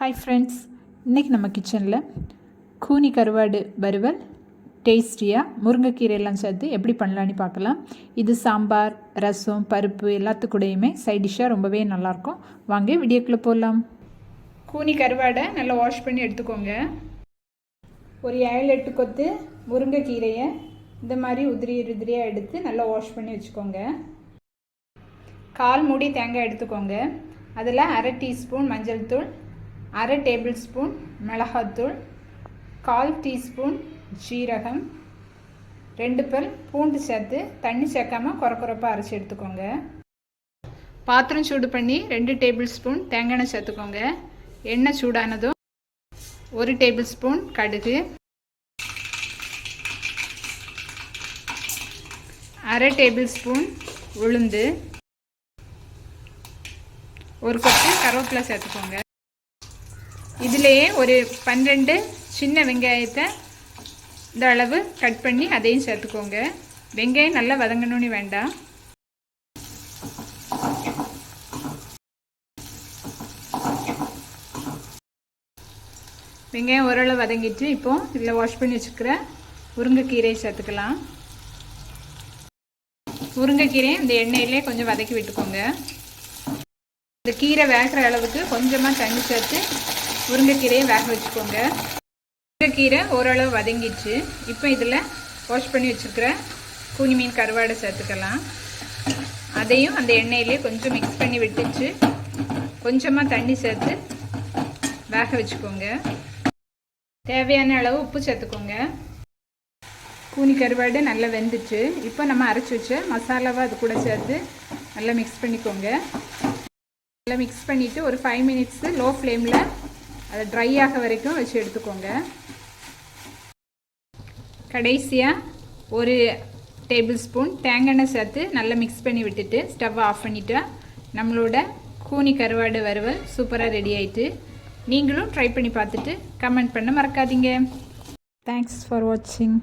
Hi friends இன்றைக்கி நம்ம கிச்சனில் கூனி கருவாடு வறுவல் டேஸ்டியாக முருங்கைக்கீரையெல்லாம் சேர்த்து எப்படி பண்ணலான்னு பார்க்கலாம். இது சாம்பார் ரசம் பருப்பு எல்லாத்துக்கூடையுமே சைட் டிஷ்ஷாக ரொம்பவே நல்லாயிருக்கும். வாங்க வீடியோக்குள்ளே போடலாம் கூனி கருவாடை நல்லா வாஷ் பண்ணி எடுத்துக்கோங்க. ஒரு ஏழு எட்டு கொத்து முருங்கைக்கீரையை இந்த மாதிரி உதிரி உதிரியாக எடுத்து நல்லா வாஷ் பண்ணி வச்சுக்கோங்க. கால் மூடி தேங்காய் எடுத்துக்கோங்க. அதில் அரை டீஸ்பூன் மஞ்சள் தூள் அரை டேபிள் ஸ்பூன் மிளகாத்தூள் கால் டீஸ்பூன் ஜீரகம் ரெண்டு பல் பூண்டு சேர்த்து தண்ணி சேர்க்காம குறக்குறப்பாக அரைச்சி எடுத்துக்கோங்க. பாத்திரம் சூடு பண்ணி ரெண்டு டேபிள் ஸ்பூன் தேங்காய் எண்ணெய் சேர்த்துக்கோங்க. எண்ணெய் சூடானதும் ஒரு டேபிள் ஸ்பூன் கடுகு அரை டேபிள் ஸ்பூன் உளுந்து ஒரு கொத்து கருவேப்பிலை சேர்த்துக்கோங்க. இதுலேயே ஒரு பன்னெண்டு சின்ன வெங்காயத்தை இந்த அளவு கட் பண்ணி அதையும் சேர்த்துக்கோங்க. வெங்காயம் நல்லா வதங்கணும்னு வேண்டாம். வெங்காயம் ஓரளவு வதங்கிட்டு இப்போ இதில் வாஷ் பண்ணி வச்சுக்கிற முருங்கைக்கீரையை சேர்த்துக்கலாம். முருங்கைக்கீரையை இந்த எண்ணெயிலே கொஞ்சம் வதக்கி விட்டுக்கோங்க. இந்த கீரை வேகிற அளவுக்கு கொஞ்சமாக தண்ணி சேர்த்து முருங்கைக்கீரையை வேக வச்சுக்கோங்க. முருங்கைக்கீரை ஓரளவு வதங்கிடுச்சு. இப்போ இதில் வாஷ் பண்ணி வச்சுருக்கிற கூனி மீன் கருவாடை சேர்த்துக்கலாம். அதையும் அந்த எண்ணெயிலே கொஞ்சம் மிக்ஸ் பண்ணி விட்டுச்சு. கொஞ்சமாக தண்ணி சேர்த்து வேக வச்சுக்கோங்க. தேவையான அளவு உப்பு சேர்த்துக்கோங்க. கூனி கருவாடு நல்லா வெந்துச்சு. இப்போ நம்ம அரைச்சி வச்ச மசாலாவை அது கூட சேர்த்து நல்லா மிக்ஸ் பண்ணிக்கோங்க. நல்லா மிக்ஸ் பண்ணிவிட்டு ஒரு ஃபைவ் மினிட்ஸு லோ ஃப்ளேமில் அதை ட்ரை ஆக வரைக்கும் வச்சு எடுத்துக்கோங்க. கடைசியாக ஒரு டேபிள் ஸ்பூன் தேங்காய் சேர்த்து நல்லா மிக்ஸ் பண்ணி விட்டுட்டு ஸ்டவ் ஆஃப் பண்ணிவிட்டா நம்மளோட கூனி கருவாடு வறுவல் சூப்பராக ரெடி ஆயிட்டு நீங்களும் ட்ரை பண்ணி பார்த்துட்டு கமெண்ட் பண்ண மறக்காதீங்க. தேங்க்ஸ் ஃபார் வாட்சிங்